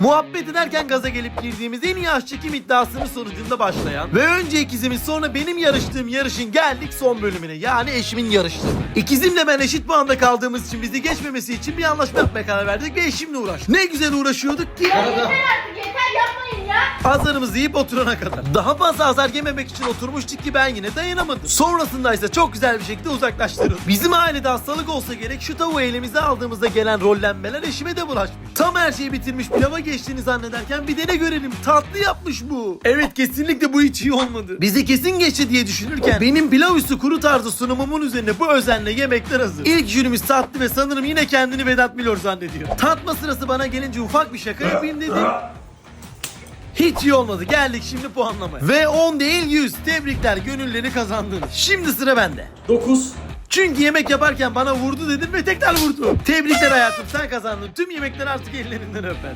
Muhabbet ederken gaza gelip girdiğimiz en iyi aşçı kim iddiasının sonucunda başlayan ve önce ikizimiz sonra benim yarıştığım yarışın geldik son bölümüne yani eşimin yarıştığı. İkizimle ben eşit puanda kaldığımız için bizi geçmemesi için bir anlaşma yapmaya karar verdik ve eşimle uğraştık. Ne güzel uğraşıyorduk ki. Yeter Azarımızı yiyip oturana kadar. Daha fazla azar yememek için oturmuştuk ki ben yine dayanamadım. Sonrasında ise çok güzel bir şekilde uzaklaştırıldık. Bizim ailede hastalık olsa gerek şu tavuğu elimize aldığımızda gelen rollenmeler eşime de bulaşmış. Tam her şeyi bitirmiş pilava geçtiğini zannederken bir de görelim tatlı yapmış bu. Evet kesinlikle bu hiç iyi olmadı. Bizi kesin geçti diye düşünürken benim pilav üstü kuru tarzı sunumumun üzerine bu özenle yemekler hazır. İlk jürimiz tatlı ve sanırım yine kendini Vedat Milor zannediyor. Tatma sırası bana gelince ufak bir şaka yapayım dedim. Hiç iyi olmadı. Geldik şimdi puanlamaya. Ve 10 değil 100. Tebrikler gönülleri kazandınız. Şimdi sıra bende. 9. Çünkü yemek yaparken bana vurdu dedim ve tekrar vurdu. Tebrikler hayatım sen kazandın. Tüm yemekler artık ellerinden öper.